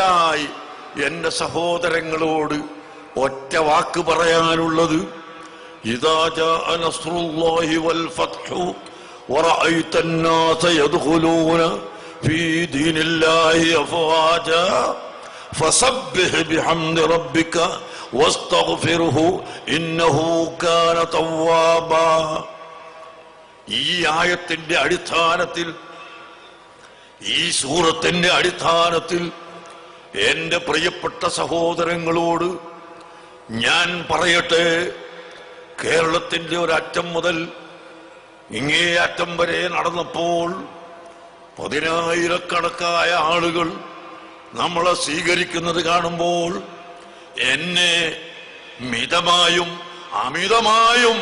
കൂടുതലായി എന്റെ സഹോദരങ്ങളോട് ഒറ്റ വാക്ക് പറയാനുള്ളത് ഇതാ جاء نصر الله والفتح ورأيت الناس يدخلون في دين الله أفواجا فسبح بحمد ربك واستغفره إنه كان توابا ഈ ആയത്തിന്റെ അടിസ്ഥാനത്തിൽ ഈ സൂറത്തിന്റെ അടിസ്ഥാനത്തിൽ എന്റെ പ്രിയപ്പെട്ട സഹോദരങ്ങളോട് ഞാൻ പറയട്ടെ കേരളത്തിന്റെ ഒരറ്റം മുതൽ ഇങ്ങേ അറ്റം വരെ നടന്നപ്പോൾ പതിനായിരക്കണക്കായ ആളുകൾ നമ്മളെ സ്വീകരിക്കുന്നത് കാണുമ്പോൾ എന്നെ മിതമായും അമിതമായും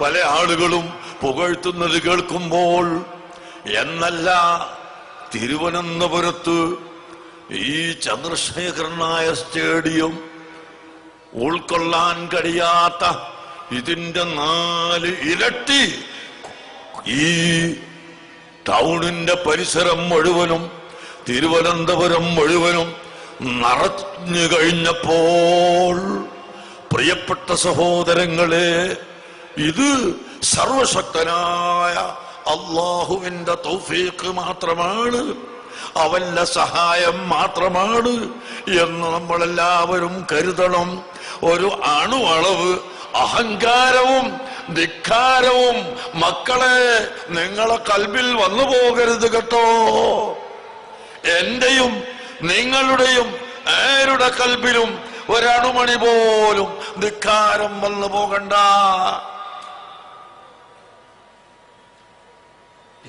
പല ആളുകളും പുകഴ്ത്തുന്നത് കേൾക്കുമ്പോൾ എന്നല്ല തിരുവനന്തപുരത്ത് ഈ ചന്ദ്രശേഖരൻ നായർ സ്റ്റേഡിയം ഉൾക്കൊള്ളാൻ കഴിയാത്ത ഇതിന്റെ നാല് ഇരട്ടി. ഈ ടൗണിന്റെ പരിസരം മുഴുവനും തിരുവനന്തപുരം മുഴുവനും നിറഞ്ഞു കഴിഞ്ഞപ്പോൾ പ്രിയപ്പെട്ട സഹോദരങ്ങളെ ഇത് സർവശക്തനായ അള്ളാഹുവിന്റെ തൗഫീക്ക് മാത്രമാണ്. അവന്റെ സഹായം മാത്രമാണ് എന്ന് നമ്മളെല്ലാവരും കരുതണം. ഒരു അണുവളവ് അഹങ്കാരവും ധിക്കാരവും മക്കളെ നിങ്ങളെ കൽവിൽ വന്നു പോകരുത് കേട്ടോ. എന്റെയും നിങ്ങളുടെയും ആരുടെ കൽബിലും ഒരണുമണി പോലും ധിക്കാരം വന്നു പോകണ്ട.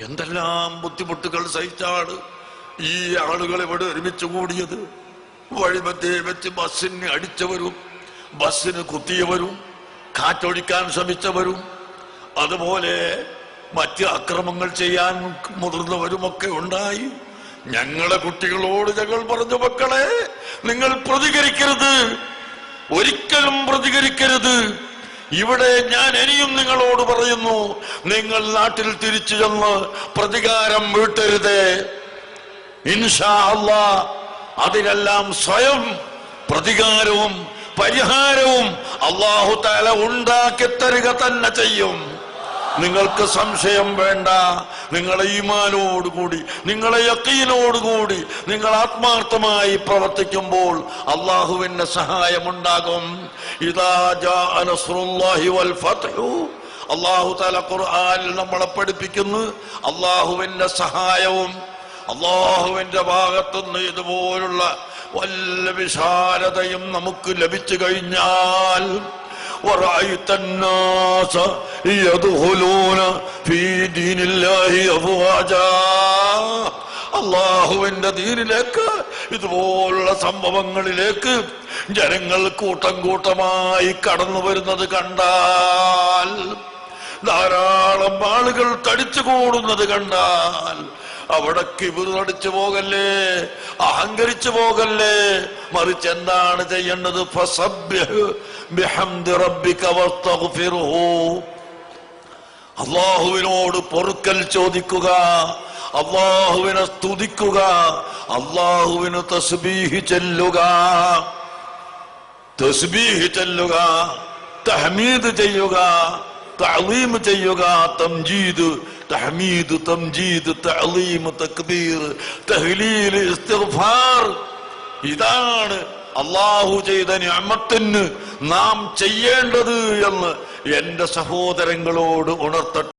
എന്തെല്ലാം ബുദ്ധിമുട്ടുകൾ സഹിച്ചാണ് ഈ ആളുകൾ ഇവിടെ ഒരുമിച്ച് കൂടിയത് വഴിമധ്യേ വെച്ച് ബസ്സിന് അടിച്ചവരും ബസ്സിന് കുത്തിയവരും കാറ്റൊഴിക്കാൻ ശ്രമിച്ചവരും അതുപോലെ മറ്റ് അക്രമങ്ങൾ ചെയ്യാൻ മുതിർന്നവരുമൊക്കെ ഉണ്ടായി. ഞങ്ങളെ കുട്ടികളോട് ഞങ്ങൾ പറഞ്ഞു മക്കളെ നിങ്ങൾ പ്രതികരിക്കരുത്. ഒരിക്കലും പ്രതികരിക്കരുത്. ഇവിടെ ഞാൻ ഇനിയും നിങ്ങളോട് പറയുന്നു നിങ്ങൾ നാട്ടിൽ തിരിച്ചു ചെന്ന് പ്രതികാരം വീട്ടരുത്. ഇൻഷാ അതിനെല്ലാം സ്വയം പ്രതികാരവും പരിഹാരവും അള്ളാഹു തല ഉണ്ടാക്കി തരിക തന്നെ ചെയ്യും. നിങ്ങൾക്ക് സംശയം വേണ്ട നിങ്ങളെ ഈമാനോടുകൂടി നിങ്ങളെ യക്കീനോടുകൂടി നിങ്ങൾ ആത്മാർത്ഥമായി പ്രവർത്തിക്കുമ്പോൾ അള്ളാഹുവിന്റെ സഹായമുണ്ടാകും. അള്ളാഹു തല ഖുർആാനിൽ നമ്മളെ പഠിപ്പിക്കുന്നു. അള്ളാഹുവിന്റെ സഹായവും അള്ളാഹുവിന്റെ ഭാഗത്തുനിന്ന് ഇതുപോലുള്ള വല്ല വിശാലതയും നമുക്ക് ലഭിച്ചു കഴിഞ്ഞാൽ ورأيت الناس يدخلون في دين الله أفواجا അള്ളാഹുവിന്റെ ദീനിലേക്ക് ഇതുപോലുള്ള സംഭവങ്ങളിലേക്ക് ജനങ്ങൾ കൂട്ടം കൂട്ടമായി കടന്നു വരുന്നത് കണ്ടാൽ ധാരാളം ആളുകൾ തടിച്ചു കൂടുന്നത് കണ്ടാൽ അവിടെ കിബിറടിച്ചു പോകല്ലേ? അഹങ്കരിച്ചു പോകല്ലേ? മറിച്ച് എന്താണ് ചെയ്യേണ്ടത്? അള്ളാഹുവിനോട് പൊറുക്കൽ ചോദിക്കുക അള്ളാഹുവിനെ സ്തുതിക്കുക അള്ളാഹുവിന് തസ്ബീഹി ചെല്ലുക. തസ്ബീഹി ചെല്ലുക തഹമീദ് ചെയ്യുക തഅലീം ചെയ്യുക തംജീദ് തഹ്മീദ് തംജീദ് തഅലീം തക്ബീർ തഹ്ലീൽ ഇസ്തിഗ്ഫാർ. ഇതാണ് അള്ളാഹു ചെയ്ത നിഅമത്തിന് നാം ചെയ്യേണ്ടത് എന്ന് എന്റെ സഹോദരങ്ങളോട് ഉണർത്തട്ടെ.